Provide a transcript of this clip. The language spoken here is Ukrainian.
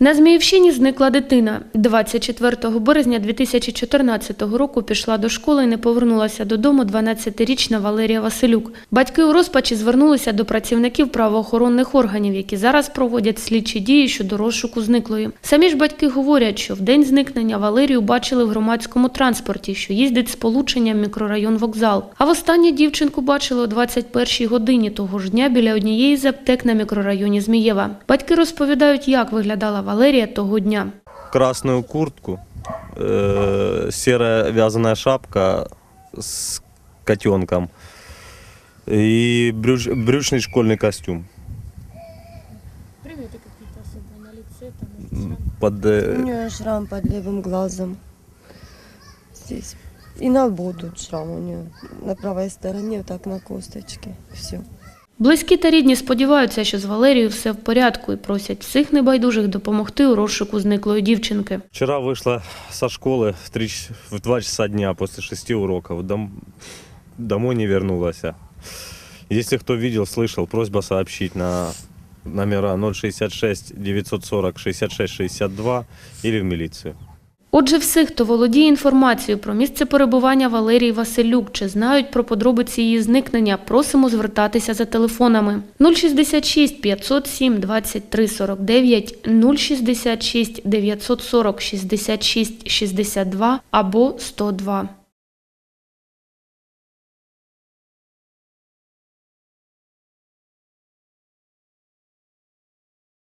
На Зміївщині зникла дитина. 24 березня 2014 року пішла до школи і не повернулася додому 12-річна Валерія Василюк. Батьки у розпачі звернулися до працівників правоохоронних органів, які зараз проводять слідчі дії щодо розшуку зниклої. Самі ж батьки говорять, що в день зникнення Валерію бачили в громадському транспорті, що їздить з полученням мікрорайон вокзал. А востаннє дівчинку бачили о 21 годині того ж дня біля однієї з аптек на мікрорайоні Змієва. Батьки розповідають, як виглядала Валерія того дня. красную куртку, э, серая вязаная шапка с котенком и брюч- брючный школьный костюм. Приметы какие-то особые на лице, там, может, шрам? Под, э, У нее шрам под левым глазом. Здесь. И на лбу тут шрам у нее. На правой стороне, вот так на косточке. Все. Близькі та рідні сподіваються, що з Валерією все в порядку і просять всіх небайдужих допомогти у розшуку зниклої дівчинки. Вчера вышла со школы в, 3, ч- в 2 часа дня после 6 уроков. Дом, домой не вернулась. Если кто видел, слышал, просьба сообщить на номера 066 940 66 62 или в милицию. Отже, всіх, хто володіє інформацією про місце перебування Валерії Василюк чи знають про подробиці її зникнення, просимо звертатися за телефонами 066 507 23 49, 066 940 66 62 або 102.